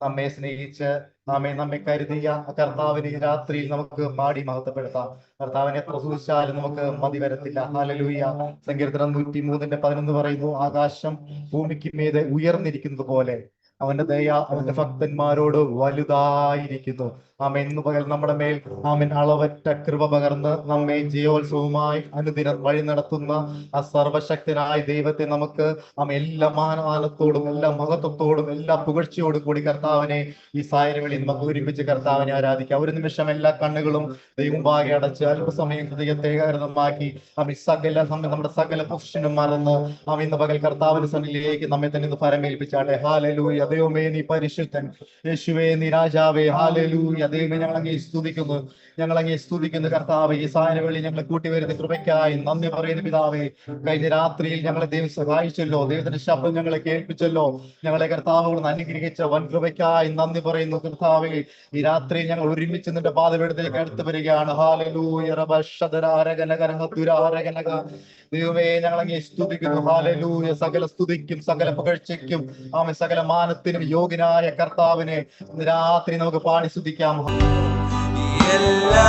നമ്മെ സ്നേഹിച്ച് നമ്മെ നമ്മെ കരുതിയ കർത്താവിനെ രാത്രിയിൽ നമുക്ക് പാടി മഹത്വപ്പെടുത്താം. കർത്താവിനെ എത്ര സൂചിച്ചാലും നമുക്ക് മതി വരത്തില്ല. ഹാലലൂയ സങ്കീർത്തനം നൂറ്റി മൂന്നിന്റെ പതിനൊന്ന് പറയുന്നു ആകാശം ഭൂമിക്ക് മീതെ ഉയർന്നിരിക്കുന്നത് പോലെ അവന്റെ ദയ അവന്റെ ഭക്തന്മാരോട് വലുതായിരിക്കുന്നു. ആമേൻ. ഇന്ന് പകൽ നമ്മുടെ മേൽ ആമേൻ. അളവറ്റ കൃപ പകർന്ന് നമ്മെ ജീവോത്സവമായി അനുദിനം വഴി നടത്തുന്ന ആ സർവശക്തനായ ദൈവത്തെ നമുക്ക് ആമ എല്ലാ മാനമാനത്തോടും എല്ലാ മഹത്വത്തോടും എല്ലാ പുകഴ്ചയോടും കൂടി കർത്താവിനെ ഈ സായനങ്ങളിൽ നമുക്ക് ഒരുമിച്ച് കർത്താവിനെ ആരാധിക്കാം. ഒരു നിമിഷം എല്ലാ കണ്ണുകളും ദൈവമുമ്പാകെ അടച്ച് അല്പസമയം ഹൃദയത്തെ കരുതമാക്കി ആമ സകല നമ്മെ നമ്മുടെ സകല പൊസിഷനും മറന്ന് ആമ ഇന്ന് പകൽ കർത്താവിന്റെ സന്നിധിയിലേക്ക് നമ്മെ തന്നെ ഇന്ന് പരമേൽപ്പിച്ചാട്ടെ. ഹാലലൂയ ദൈവമേ നീ പരിശുദ്ധൻ. യേശുവേ നീ രാജാവേ. ഹാലലൂയ ദൈവമേ ഞങ്ങൾ അങ്ങേ സ്തുതിക്കുന്നു. ഞങ്ങൾ അങ്ങേ സ്തുതിക്കുന്നു. കർത്താവ് ഈ സായനവേളി ഞങ്ങളെ കൂട്ടിവരുന്ന കൃപയ്ക്കായി. നന്ദി പറയുന്ന പിതാവേ. കഴിഞ്ഞ രാത്രിയിൽ ഞങ്ങളെ ദൈവം സഹായിച്ചല്ലോ. ദൈവത്തിന്റെ ശബ്ദം ഞങ്ങളെ കേൾപ്പിച്ചല്ലോ. ഞങ്ങളെ കർത്താവുകൾ അനുഗ്രഹിച്ച വൻ കൃപയ്ക്കായി നന്ദി പറയുന്നു കർത്താവേ. ഈ രാത്രി ഞങ്ങൾ ഒരുമിച്ച് നിന്റെ പാതപീഠത്തിലേക്ക് അടുത്ത് വരികയാണ്. ഹാലലൂയ ദൈവമേ ഞങ്ങൾ അങ്ങേ സ്തുതിക്കുന്നു. ഹാലലൂയ സകല സ്തുതിക്കും സകല പുകഴ്ചയ്ക്കും ആമേ സകല മാനത്തിനും യോഗ്യനായ കർത്താവിനെ രാത്രി നമുക്ക് പാടി സ്തുതിക്കാം. എല്ലാ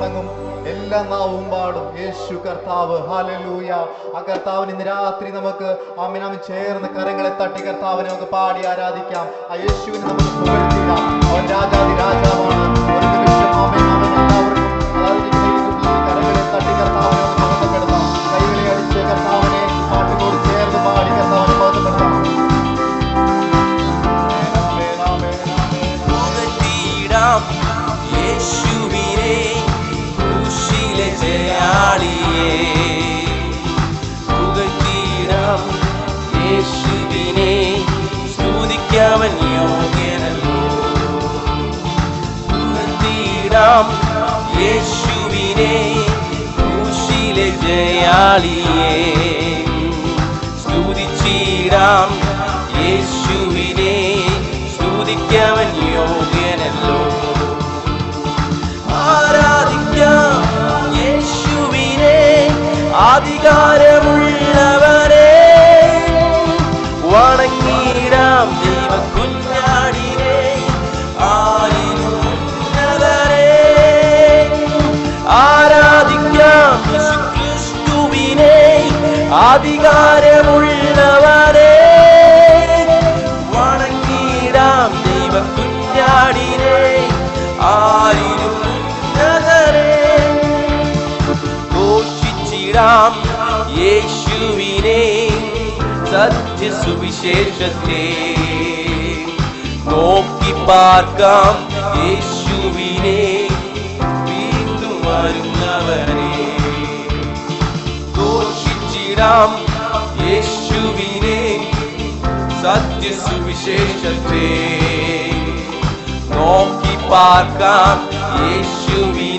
മടങ്ങും എല്ലാ നാവും പാടും. യേശു കർത്താവ്. ഹാലലൂയ ആ കർത്താവിന് ഇന്ന് രാത്രി നമുക്ക് ആമിനാമി ചേർന്ന് കരങ്ങളെ തട്ടി കർത്താവിനെ നമുക്ക് പാടി ആരാധിക്കാം. ആ യേശുവിനെ നമുക്ക് പുകഴ്ത്തിക്കാം അവൻ രാജാതി രാജാവാണ്. എല്ലാവർക്കും കരങ്ങളെ ചേർന്ന് പാടി ആമേൻ, ജയാളിയെ സ്തുതിച്ചിടാം യേശുവിനെ. സ്തുതിക്കവൻ യോഗ്യനല്ലോ. ആരാധിക്കാം യേശുവിനെ. അധികാരമുള്ളവരെ അധികാരമുള്ളവരെ വണങ്ങിടാം ദൈവ കുഞ്ഞാടിനെ ആരിനുന്നതരെ ഘോഷിച്ചിടാം യേശുവിനെ സത്യ സുവിശേഷത്തെ നോക്കി പാർക്കാം യേശുവിനെ. ഘോഷിച്ചിടാം യേശുവിനെ സത്യസുവിശേഷത്തെ നോക്കി പാർക്കാം യേശുവിനെ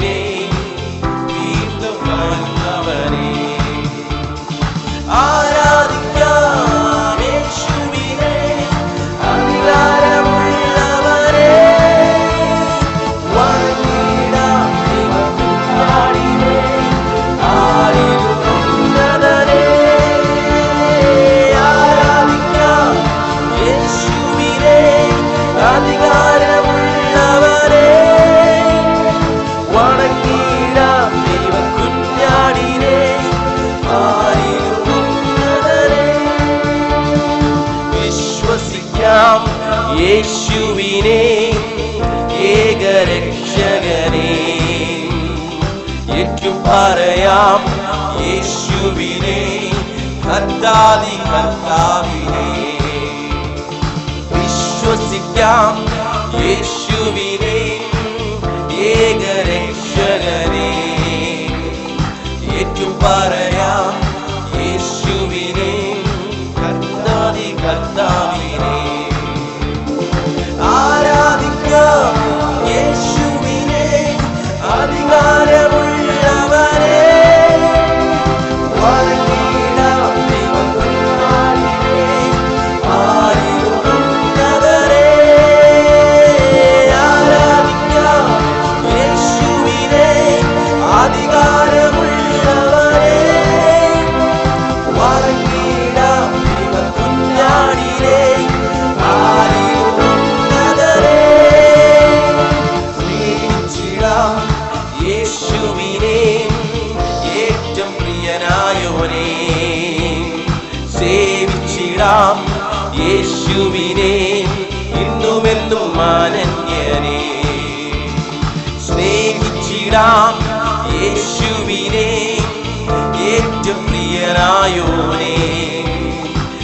യോനെ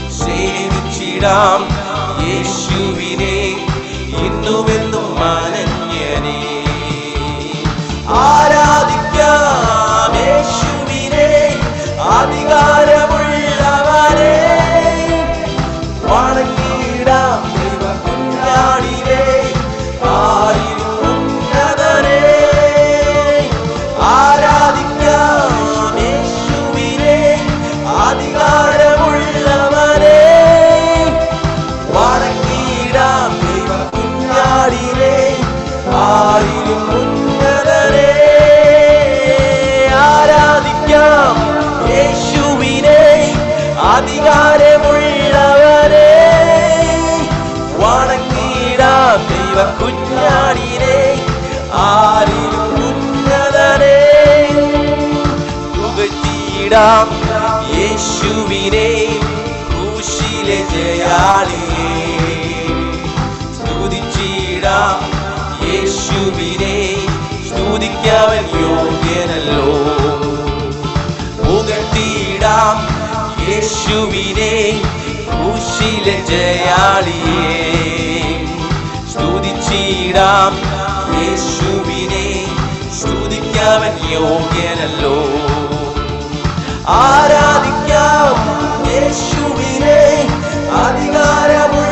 സേവിച്ചിടാം യേശുവിനെ. ഇന്നുമെന്ന് അധികാരമുള്ളവരെ വണങ്ങിടാ ദൈവ കുഞ്ഞാടിനെ ആരിലും ഉന്നതരെ പുകഴ്ത്തിയിടാം യേശുവിനെ കൂശിലെ ജയാളിയെ സ്തുതിച്ചിടാം യേശുവിനെ സ്തുതിക്കാവൻ യോഗ്യ യേശുവിനെ കുശിലെ ജയാളിയെ. സ്തുതിച്ചിടാം യേശുവിനെ സ്തുതിക്കാവൻ യോഗ്യനല്ലോ. ആരാധിക്കാം യേശുവിനെ അധികാരമുള്ള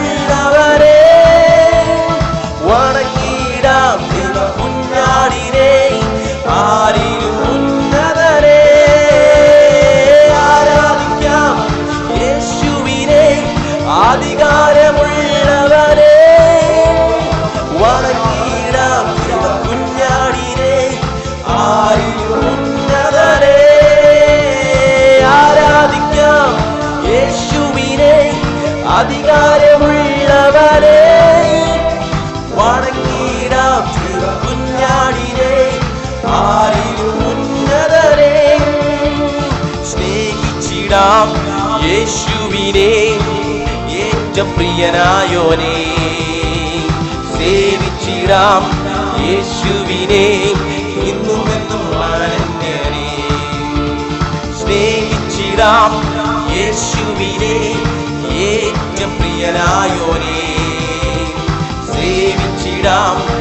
യേശുവിനെ അധികാരമുള്ളവരെ വണങ്ങിടാം കുഞ്ഞാടിനെ ആരിലും ഉന്നതരെ സ്നേഹിച്ചിടാം യേശുവിനെ ഏറ്റവും പ്രിയനായോനെ. സേവിച്ചിടാം യേശുവിനെ ഇന്നും എന്നും മാനന്യനെ സ്നേഹിച്ചിടാം യേശുവിനെ ഏറ്റവും പ്രിയനായോനെ. സേവിച്ചിടാം.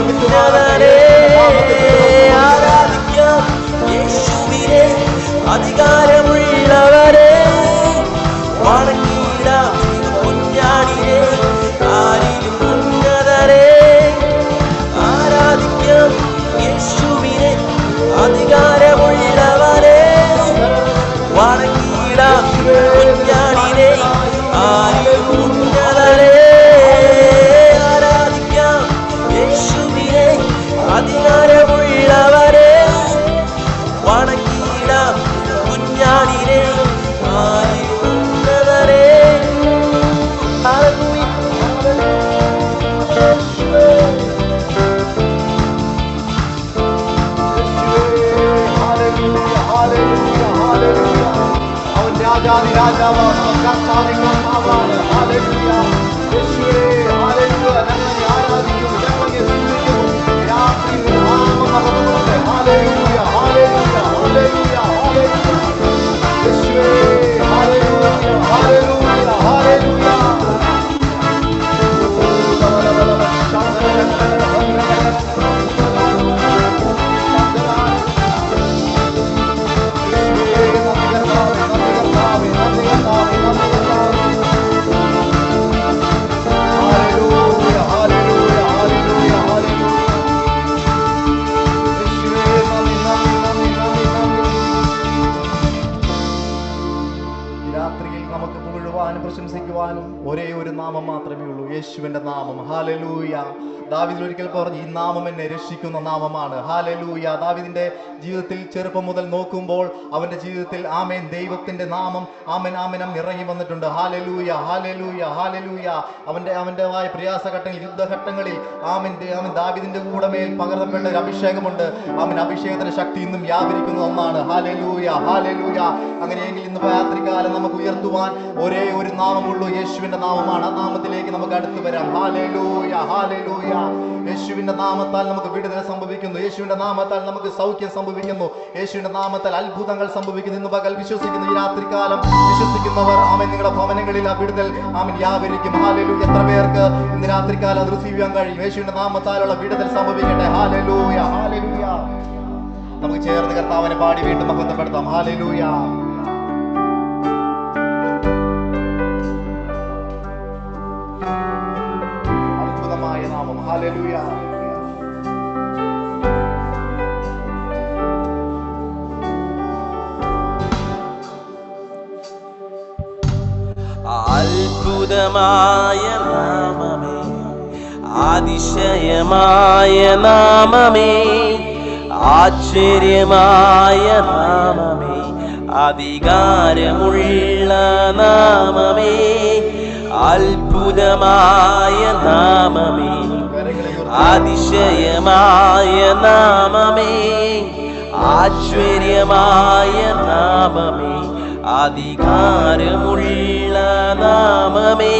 ഉന്നതനെ ദാവിദിൽ ഒരിക്കൽ പറഞ്ഞു ഈ നാമം എന്നെ രക്ഷിക്കുന്ന നാമമാണ്. ഹാലലൂയ ദാവിദിന്റെ ജീവിതത്തിൽ ചെറുപ്പം മുതൽ നോക്കുമ്പോൾ അവന്റെ ജീവിതത്തിൽ ആമേൻ ദൈവത്തിന്റെ നാമം ആമൻ ആമനം ഇറങ്ങി വന്നിട്ടുണ്ട്. ഹാലലൂയ ഹാലലൂയ ഹാലലൂയ അവന്റെ ആയ പ്രയാസഘട്ടങ്ങളിൽ യുദ്ധഘട്ടങ്ങളിൽ ആമന്റെ ആമൻ ദാവിദിന്റെ കൂടെ മേൽ പകർത്തപ്പെട്ട ഒരു അഭിഷേകമുണ്ട്. ആമൻ അഭിഷേകത്തിന്റെ ശക്തി ഇന്നും വ്യാപരിക്കുന്ന ഒന്നാണ്. ഹാലലൂയ ഹാലലൂയ അങ്ങനെയെങ്കിൽ ഇന്ന് രാത്രികാലം നമുക്ക് ഉയർത്തുവാൻ ഒരേ ഒരു നാമമുള്ളൂ. യേശുവിന്റെ നാമമാണ്. ആ നാമത്തിലേക്ക് നമുക്ക് അടുത്തു വരാം. ഹാലലൂയ ഹാലലൂയ യേശുവിന്റെ നാമത്താൽ നമുക്ക് വിടുതൽ സംഭവിക്കുന്നു. യേശുവിന്റെ നാമത്താൽ നമുക്ക് സൗഖ്യം സംഭവിക്കുന്നു. യേശുവിന്റെ നാമത്താൽ അത്ഭുതങ്ങൾ സംഭവിക്കുന്നു. ഇന്ന് പകൽ വിശ്വസിക്കുന്നു ഈ രാത്രികാലം വിശ്വസിക്കുന്നവർ ആമൻ നിങ്ങളുടെ ഭവനങ്ങളിൽ ആ വിടുതൽ ആമൻ വ്യാപരിക്കും. ഹാലലു എത്ര പേർക്ക് ഇന്ന് രാത്രികാലം അത് റിസീവ് ചെയ്യാൻ കഴിയും? യേശുവിന്റെ നാമത്താലുള്ള വിടുതൽ സംഭവിക്കട്ടെ. ഹാലലൂയ ഹാലലൂയ നമുക്ക് ചേർന്ന് കർത്താവിനെ പാടി വീണ്ടും മഹത്വപ്പെടുത്താം ഹാലലൂയ ഹാലലൂയ അത്ഭുതമായ നാമമേ അതിശയമായ നാമമേ ആശ്ചര്യമായ നാമമേ അധികാരമുള്ള നാമമേ അത്ഭുതമായ നാമമേ. അതിശയമായ നാമമേ ആശ്ചര്യമായ നാമമേ അധികാരമുള്ള നാമമേ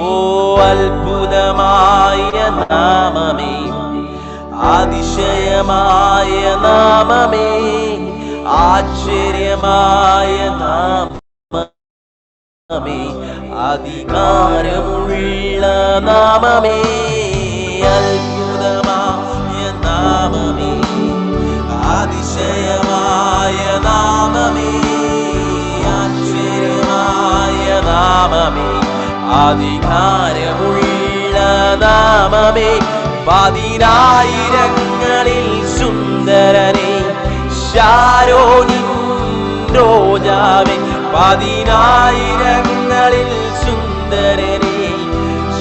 ഓ അത്ഭുതമായ നാമമേ അതിശയമായ നാമമേ ആശ്ചര്യമായ നാമമേ അധികാരമുള്ള നാമമേ. ആശ്ചര്യമായ നാമമേ. അധികാരമുള്ള നാമമേ പതിനായിരങ്ങളിൽ സുന്ദരനെ ഷാരോനിൻ രോജാവേ പതിനായിരങ്ങളിൽ സുന്ദരനെ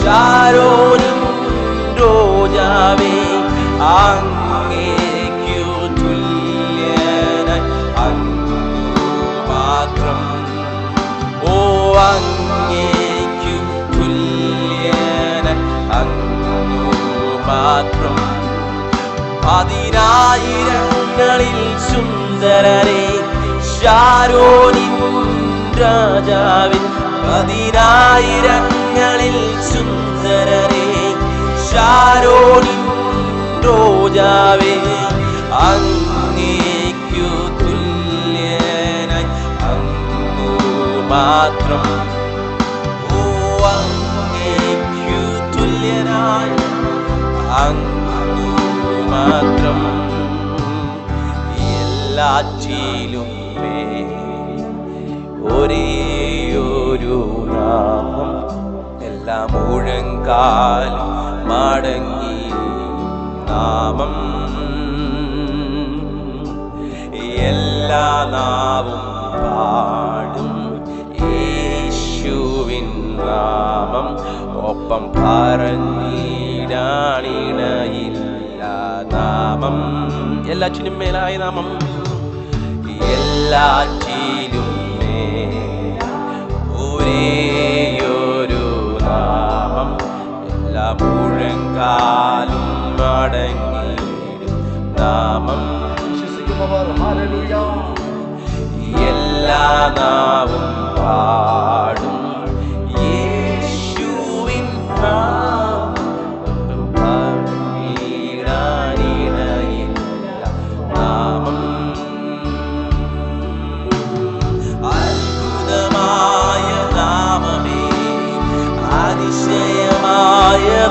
ഷാരോനിൻ രോജാവേ അങ്ങേക്കു തുല്യനായി അങ്ങു മാത്രം ഓ അങ്ങേക്കു തുല്യനായി അങ്ങു മാത്രം പതിനായിരങ്ങളിൽ സുന്ദരനെ ഷാരോനിൻ രാജാവിൻ പതിനായിരങ്ങളിൽ സുന്ദരനെ ചാരോടി ോജാവേ അങ്ങേക്കു തുല്യനായി അങ്ങു മാത്രം. ഓ അങ്ങേക്കു തുല്യനായി അങ്ങു മാത്രം. എല്ലാറ്റിലും ഒരേയൊരു നാമം എല്ലാം മുഴങ്കാലും മടങ്ങി നാമം. എല്ലാ നാവും പാടും യേശുവിൻ നാമം. ഒപ്പം പറഞ്ഞിടാണിണയില്ല നാമം. എല്ലാറ്റിനും മേലായ നാമം. എല്ലാറ്റിലും മേൽ മുഴങ്കാലും മടങ്ങിയിടും നാമം എല്ലാ നാവും പാടും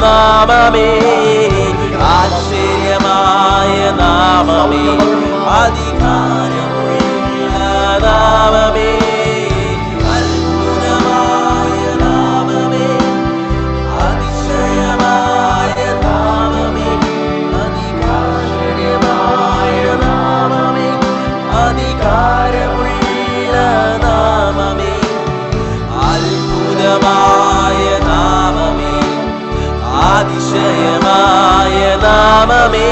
നാമമേ ആശ്ചര്യമായ നാമമേ. അധികാരമുള്ള നാമമേ.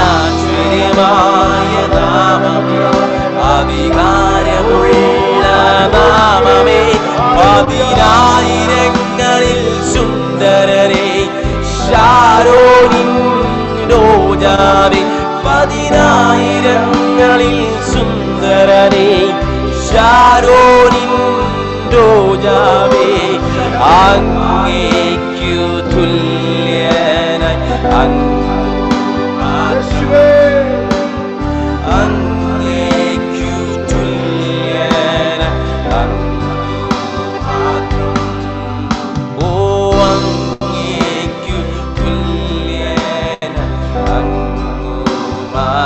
ആശ്ചര്യമായ നാമമേ. അധികാരമുള്ള നാമമേ. പതിനായിരങ്ങളിൽ സുന്ദരരെ ഷാരോനിൻ രോജാവേ. പതിനായിരങ്ങളിൽ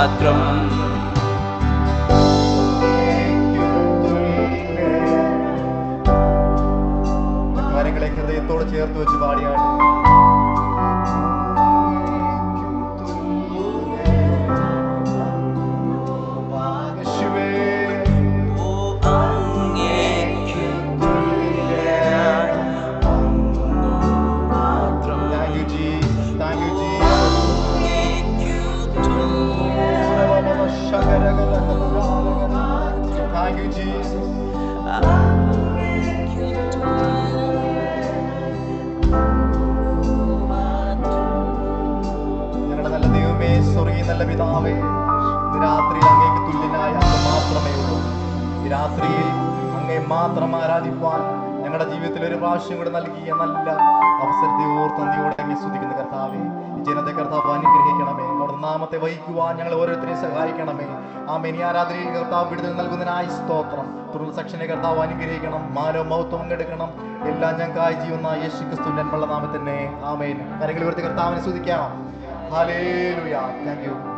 മാത്രം. കാര്യങ്ങളെ ഹൃദയത്തോട് ചേർത്ത് വെച്ച് പാടിയാണ് ഈ രാത്രിയിൽ അങ്ങേ മാത്രം ആരാധിപ്പാൻ ഞങ്ങളുടെ ജീവിതത്തിൽ ഒരു പ്രാവശ്യം കൂടെ നൽകിയ നല്ല അവസരത്തെ ഓർത്ത് നന്ദിയോടെ അങ്ങേ സ്തുതിക്കുന്ന കർത്താവേ. ജനത്തെ കർത്താവ് അനുഗ്രഹിക്കണമേ. അവിടെ നാമത്തെ വഹിക്കുവാൻ ഞങ്ങൾ ഓരോരുത്തരെയും സഹായിക്കണമേ. ആ മെനി ആരാധനയിൽ കർത്താവ് വിടുതൽ നൽകുന്നതിനായി സ്തോത്രം. തുടർന്ന് സെക്ഷനെ കർത്താവ് അനുഗ്രഹിക്കണം. മാനോ മൗത്വം പങ്കെടുക്കണം. എല്ലാം ഞങ്ങൾക്കായി ജീവുന്ന യേശു ക്രിസ്തു നന്മയുള്ള നാമത്തന്നെ ആമേൻ. കരങ്ങളിൽ ഉയർത്തി കർത്താവിനെ സ്തുതിക്കാം. Hallelujah. Thank you.